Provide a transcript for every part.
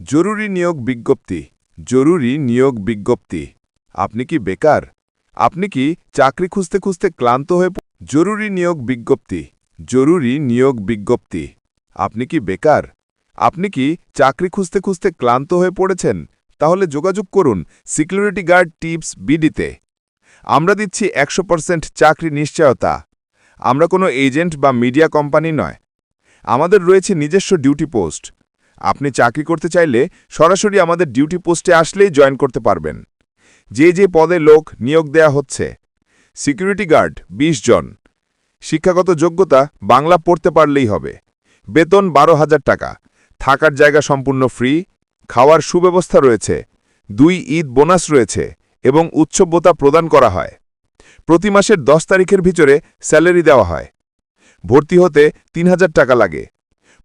জরুরি নিয়োগ বিজ্ঞপ্তি, জরুরি নিয়োগ বিজ্ঞপ্তি। আপনি কি বেকার? আপনি কি চাকরি খুঁজতে খুঁজতে ক্লান্ত হয়ে জরুরি নিয়োগ বিজ্ঞপ্তি, জরুরি নিয়োগ বিজ্ঞপ্তি। আপনি কি বেকার? আপনি কি চাকরি খুঁজতে খুঁজতে ক্লান্ত হয়ে পড়েছেন? তাহলে যোগাযোগ করুন সিকিউরিটি গার্ড টিপস বিডিতে। আমরা দিচ্ছি একশো চাকরি নিশ্চয়তা। আমরা কোনো এজেন্ট বা মিডিয়া কোম্পানি নয়। আমাদের রয়েছে নিজস্ব ডিউটি পোস্ট। আপনি চাকরি করতে চাইলে সরাসরি আমাদের ডিউটি পোস্টে আসলেই জয়েন করতে পারবেন। যে যে পদে লোক নিয়োগ দেয়া হচ্ছে। সিকিউরিটি গার্ড ২০ জন। শিক্ষাগত যোগ্যতা বাংলা পড়তে পারলেই হবে। বেতন বারো হাজার টাকা। থাকার জায়গা সম্পূর্ণ ফ্রি। খাওয়ার সুব্যবস্থা রয়েছে। দুই ঈদ বোনাস রয়েছে এবং উৎসবতা প্রদান করা হয়। প্রতি মাসের দশ তারিখের ভিতরে স্যালারি দেওয়া হয়। ভর্তি হতে তিন হাজার টাকা লাগে।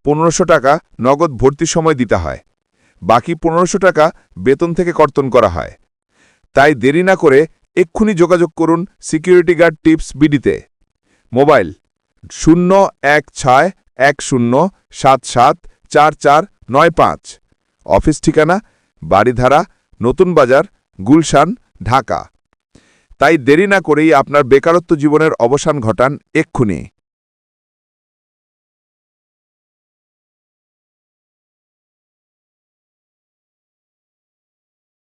পনেরোশো টাকা নগদ ভর্তির সময় দিতে হয়। বাকি পনেরোশো টাকা বেতন থেকে কর্তন করা হয়। তাই দেরি না করে এক্ষুনি যোগাযোগ করুন সিকিউরিটি গার্ড টিপস বিডিতে। মোবাইল শূন্য এক ছয় এক শূন্য সাত সাত চার চার নয় পাঁচ। অফিস ঠিকানা বাড়িধারা নতুন বাজার, গুলশান, ঢাকা। তাই দেরি না করেই আপনার বেকারত্ব জীবনের অবসান ঘটান এক্ষুনি।